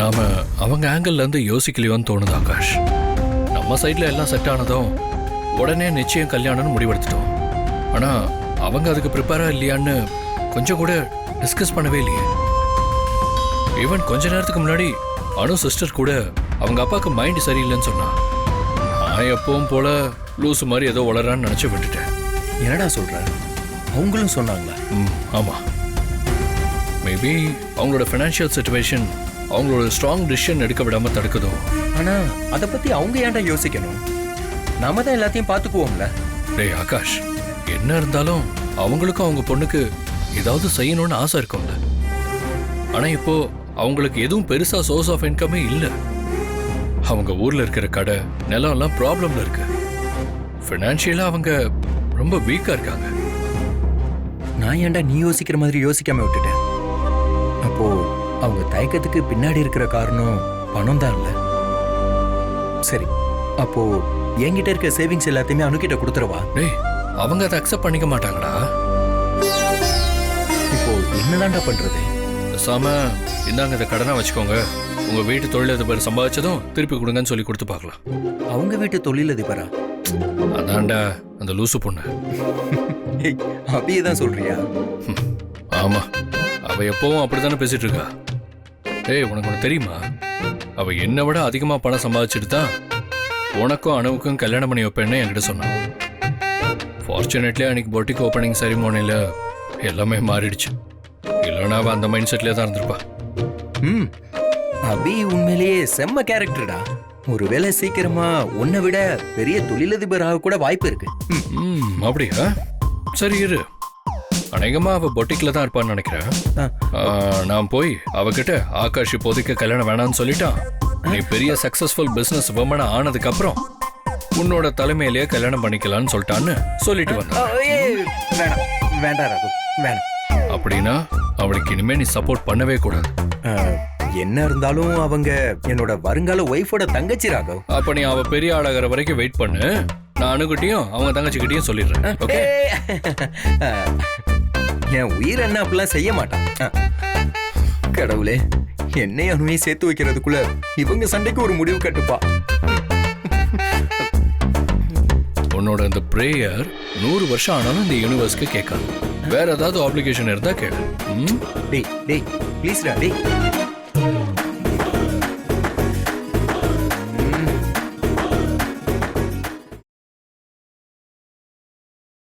நாம அவங்க ஆங்கிள் இருந்து யோசிக்கலையோன்னு தோணுது ஆகாஷ். நம்ம சைட்ல எல்லாம் செட் ஆனதும் உடனே நிச்சயம் கல்யாணம்னு முடிவெடுத்துட்டோம். ஆனா அவங்க அதுக்கு ப்ரிப்பேரா இல்லையான்னு கொஞ்சம் கூட டிஸ்கஸ் பண்ணவே இல்லையே. ஈவன் கொஞ்ச நேரத்துக்கு முன்னாடி அனு சிஸ்டர் கூட அவங்க அப்பாவுக்கு மைண்ட் சரியில்லைன்னு சொன்னா நான் எப்பவும் போல லூசு மாதிரி ஏதோ வளரான்னு நினைச்சு விட்டுட்டேன். என்னடா சொல்ற? அவங்களும் சொன்னாங்களா? ம் ஆமாம் மேபி அவங்களோட ஃபினான்ஷியல் சுச்சுவேஷன் அவங்களோட ஸ்ட்ராங் டிசிஷன் எடுக்க விடாம தடுக்குதோ? ஆனா அத பத்தி அவங்க ஏன்டா யோசிக்கணும்? நாம தான் எல்லாத்தையும் பாத்துக்குவோம்ல டேய் ஆகாஷ் என்ன இருந்தாலும் அவங்களுக்கும் அவங்க பொண்ணுக்கு ஏதாவது செய்யணும்னு ஆசை இருக்கும்ல. ஆனா இப்போ அவங்களுக்கு எதுவும் பெருசா சோர்ஸ் ஆஃப் இன்கமே இல்ல. அவங்க ஊர்ல இருக்கிற கடை நிலம் எல்லாம் ப்ராப்ளம்ல இருக்கு. ஃபினான்ஷியலா அவங்க ரொம்ப வீக்கா இருக்காங்க. நான் ஏன்டா நீ யோசிக்கிற மாதிரி யோசிக்காம விட்டுட்டேன்? அப்போ அவங்க தயக்கத்துக்கு பின்னாடி இருக்கிற காரணம் பணம் தான் இல்ல. சரி அப்போ என்கிட்ட இருக்க சேவிங்ஸ் எல்லாத்தையுமே அணுகிட்ட கொடுத்துருவா டேய் அவங்க அதை அக்செப்ட் பண்ணிக்க மாட்டாங்கடா. இப்போ என்னதான்டா பண்றது? பேசாம இந்தாங்க இதை கடனா வச்சுக்கோங்க. உங்க வீட்டு தொழிலதிபர் சம்பாதிச்சதும் திருப்பி கொடுங்கன்னு சொல்லி கொடுத்து பார்க்கலாம். அவங்க வீட்டு தொழிலதிபரா அதான்டா அந்த லூசு பொண்ணு. அப்படியே தான் சொல்றியா? ஆமா. அவ எப்பவும் அப்படித்தானே பேசிட்டு இருக்கா. டேய் உனக்கு ஒன்று தெரியுமா? அவ என்னை விட அதிகமா பணம் சம்பாதிச்சுட்டு தான் உனக்கும் அணுவுக்கும் கல்யாணம் பண்ணி வைப்பேன்னு என்கிட்ட சொன்னான் ஃபார்ச்சுனேட்லி அன்னைக்கு பொட்டிக் ஓப்பனிங் செரிமோனியில் எல்லாமே மாறிடுச்சு. இல்லைன்னா அவ அந்த மைண்ட் செட்லேயே தான் இருந்திருப்பா. ம். அபி உண்மையிலேயே செம்ம கேரக்டர்டா ஒருவேளை சீக்கிரமா உன்னை விட பெரிய தொழிலதிபராக கூட வாய்ப்பு இருக்கு. ம் அப்படியா? சரி இரு. அநேகமா அவ பொட்டிக்ல தான் இருப்பான்னு நினைக்கிறேன். நான் போய் அவகிட்ட ஆகாஷ் இப்போதைக்கு கல்யாணம் வேணாம்னு சொல்லிட்டான். நீ பெரிய சக்சஸ்ஃபுல் பிசினஸ் உமனா ஆனதுக்கு அப்புறம் உன்னோட தலைமையிலேயே கல்யாணம் பண்ணிக்கலாம்னு சொல்லிட்டான்னு சொல்லிட்டு வந்தான். வேணாம். வேண்டாம் ரகு வேணாம். அப்படின்னா அவளுக்கு இனிமே நீ சப்போர்ட் பண்ணவே கூடாது. என்ன இருந்தாலும் அவங்க என்னோட வருங்கால ஒய்ஃபோட தங்கச்சி ராகவ் அப்ப நீ அவ பெரிய ஆளாகிற வரைக்கும் வெயிட் பண்ணு. நான் அணுகிட்டையும் அவங்க தங்கச்சிக்கிட்டையும் சொல்லிடுறேன். ஓகே என் உயிர் என்ன அப்படிலாம் செய்ய மாட்டான். கடவுளே என்னை அணுவையும் சேர்த்து வைக்கிறதுக்குள்ள இவங்க சண்டைக்கு ஒரு முடிவு கட்டுப்பா. உன்னோட இந்த ப்ரேயர் நூறு வருஷம் ஆனாலும் இந்த யூனிவர்ஸ்க்கு கேட்காது. வேற ஏதாவது ஆப்ளிகேஷன் இருந்தா கேளு. டேய் டேய் ப்ளீஸ்டா டேய்.